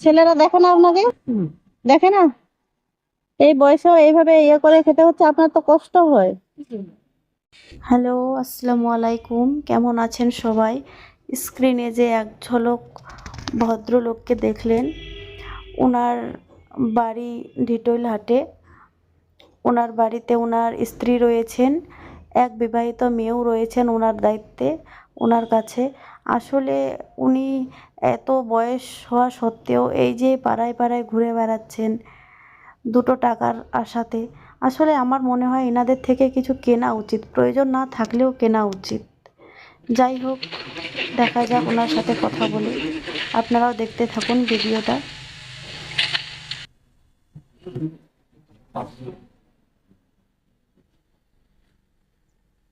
ছেলেরা দেখে না আপনাকে? দেখে না? এই বয়সেও এইভাবে ইয়ে করে খেতে হচ্ছে আপনার তো কষ্ট হয়। হ্যালো আসসালামু আলাইকুম। কেমন আছেন সবাই? স্ক্রিনে যে এক ঝলক ভদ্রলোককে দেখলেন ওনার বাড়ি ঢিটোইল হাটে। ওনার বাড়িতে ওনার স্ত্রী রয়েছেন এক বিবাহিত মেয়েও রয়েছেন ওনার দায়িত্বে। ওনার কাছে। আসলে উনি এত বয়স হওয়া সত্ত্বেও এই যে পাড়ায় পাড়ায় ঘুরে বেড়াচ্ছেন দুটো টাকার আশাতে, আসলে আমার মনে হয় এনাদের থেকে কিছু কেনা উচিত, প্রয়োজন না থাকলেও কেনা উচিত। যাই হোক, দেখা যাক ওনার সাথে কথা বলে। আপনারাও দেখতে থাকুন ভিডিওটা।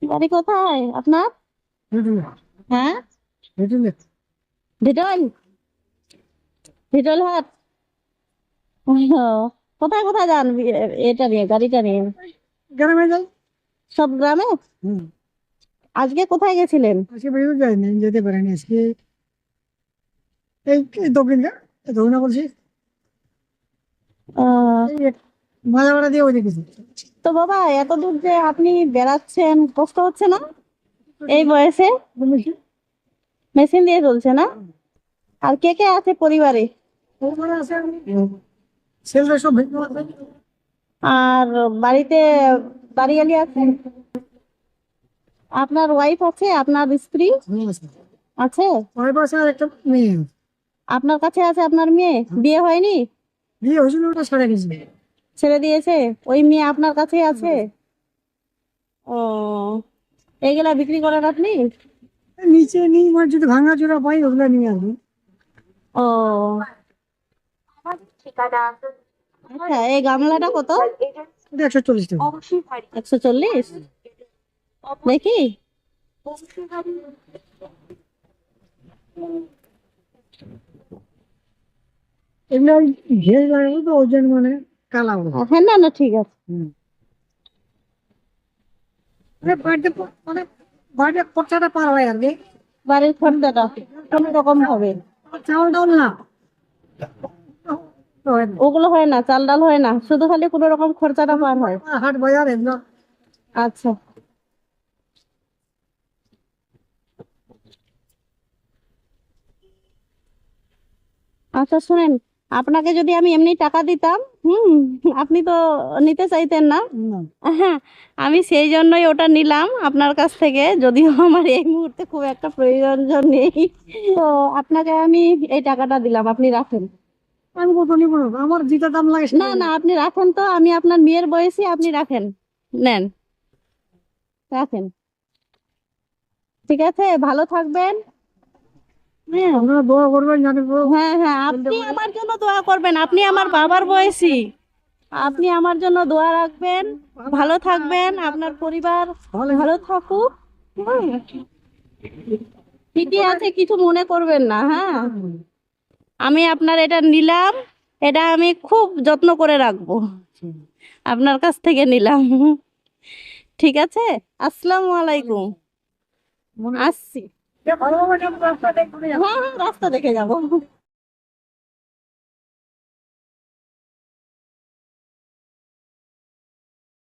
বাড়ি কোথায়? আপনার? হ্যাঁ? কোথায় কোথায় যান? এটা নিয়ে গাড়িটা নিয়ে। গ্রামে যাই। সব গ্রামে? আজকে কোথায় গেছিলেন? আজকে বেরিয়ে যাইনি যেতে পারিনি আজকে। এই দক্ষিণ বলছি। দিয়ে ওই দেখেছি তো বাবা এত দূর যে আপনি বেড়াচ্ছেন কষ্ট হচ্ছে না? এই বয়সে? মেশিন দিয়ে চলছে না? আর কে কে আছে পরিবারে? আর বাড়িতে বাড়িয়ালি আছে? আপনার ওয়াইফ আছে? আপনার স্ত্রী? আছে। আপনার কাছে আছে আপনার মেয়ে? বিয়ে হয়নি? বিয়ে হয়েছিল ওটা সাড়ে গেছে ছেড়ে দিয়েছে? ওই মেয়ে আপনার কাছে আছে? ও। এইগুলা বিক্রি করেন আপনি? নিচে নিই মানে যদি ভাঙা চোরা পাই ওগুলো নিয়ে আসব ও। আচ্ছা এই গামলাটা কত? একশো চল্লিশ টাকা। একশো চল্লিশ? দেখি। এগুলো ঘের লাগাবো তো ওজন মানে কালা হ্যাঁ না না ঠিক আছে। হুম। বাড়িতে মানে বাড়িতে খরচাটা পার হয় আর কি বাড়ির খরচাটা কোন রকম হবে। চাউল ডাউল না। ওগুলো হয় না চাল ডাল হয় না। শুধু খালি কোনো রকম খরচাটা পার হয়। হাট বাজার এগুলো আচ্ছা। আচ্ছা শুনেন। আপনাকে যদি আমি এমনি টাকা দিতাম হুম আপনি তো নিতে চাইতেন না। হ্যাঁ আমি সেই জন্যই ওটা নিলাম আপনার কাছ থেকে যদিও আমার এই মুহূর্তে খুব একটা প্রয়োজন নেই। তো আপনাকে আমি এই টাকাটা দিলাম আপনি রাখেন। আমি কত নিব আমার যেটা দাম লাগে না না আপনি রাখেন তো আমি আপনার মেয়ের বয়সী আপনি রাখেন। নেন। রাখেন। ঠিক আছে ভালো থাকবেন। দোয়া করবেন হ্যাঁ হ্যাঁ আপনি আমার জন্য দোয়া করবেন। আপনি আমার বাবার বয়সী। আপনি আমার জন্য দোয়া রাখবেন। ভালো থাকবেন। আপনার পরিবার ভালো ভালো থাকুক। হ্যাঁ। ঠিকই আছে কিছু মনে করবেন না হ্যাঁ। আমি আপনার এটা নিলাম। এটা আমি খুব যত্ন করে রাখব। আপনার কাছ থেকে নিলাম। ঠিক আছে? আসসালামু আলাইকুম। আসছি। ভালো হবে না রাস্তা দেখবে হ্যাঁ হ্যাঁ রাস্তা দেখে যাব